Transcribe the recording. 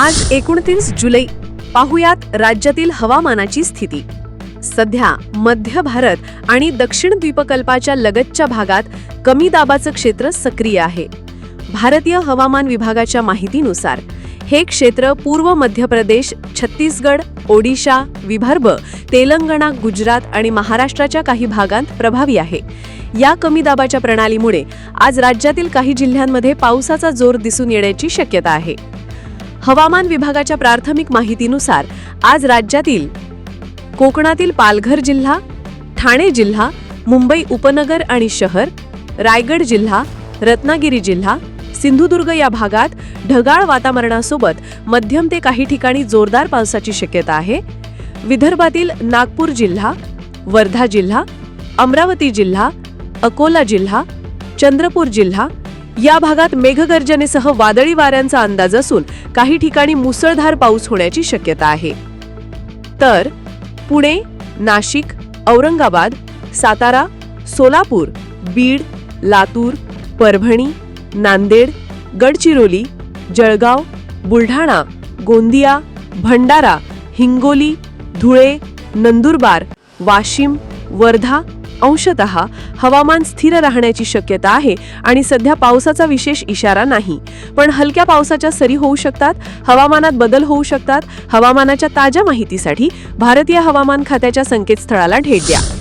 आज एकोणतीस जुलै. पाहुयात राज्यातील हवामानाची स्थिती. सध्या मध्य भारत आणि दक्षिण द्वीपकल्पाच्या लगतच्या भागात कमी दाबाचं क्षेत्र सक्रिय आहे. भारतीय हवामान विभागाच्या माहितीनुसार हे क्षेत्र पूर्व मध्य प्रदेश छत्तीसगड ओडिशा विदर्भ तेलंगणा गुजरात आणि महाराष्ट्राच्या काही भागांत प्रभावी आहे. या कमी दाबाच्या प्रणालीमुळे आज राज्यातील काही जिल्ह्यांमध्ये पावसाचा जोर दिसून येण्याची शक्यता आहे. हवामान विभागाच्या प्राथमिक माहितीनुसार आज राज्यातील कोकणातील पालघर जिल्हा ठाणे जिल्हा मुंबई उपनगर आणि शहर रायगड जिल्हा रत्नागिरी जिल्हा सिंधुदुर्ग या भागात ढगाळ वातावरणासोबत मध्यम ते काही ठिकाणी जोरदार पावसाची शक्यता आहे. विदर्भातील नागपूर जिल्हा वर्धा जिल्हा अमरावती जिल्हा अकोला जिल्हा चंद्रपूर जिल्हा या भागात मेघगर्जनेसह वादळी वाऱ्यांचा अंदाज असून काही ठिकाणी मुसळधार पाऊस होण्याची शक्यता आहे. तर पुणे नाशिक औरंगाबाद सातारा सोलापूर बीड लातूर परभणी नांदेड गडचिरोली जळगाव बुलढाणा गोंदिया भंडारा हिंगोली धुळे नंदुरबार वाशिम वर्धा अंशतः हवामान स्थिर राहण्याची शक्यता आहे आणि सध्या पावसाचा विशेष इशारा नाही. पण हलक्या पावसाच्या सरी होऊ शकतात हवामानात बदल होऊ शकतात. हवामानाच्या ताज्या माहितीसाठी भारतीय हवामान खात्याच्या संकेतस्थळाला भेट द्या.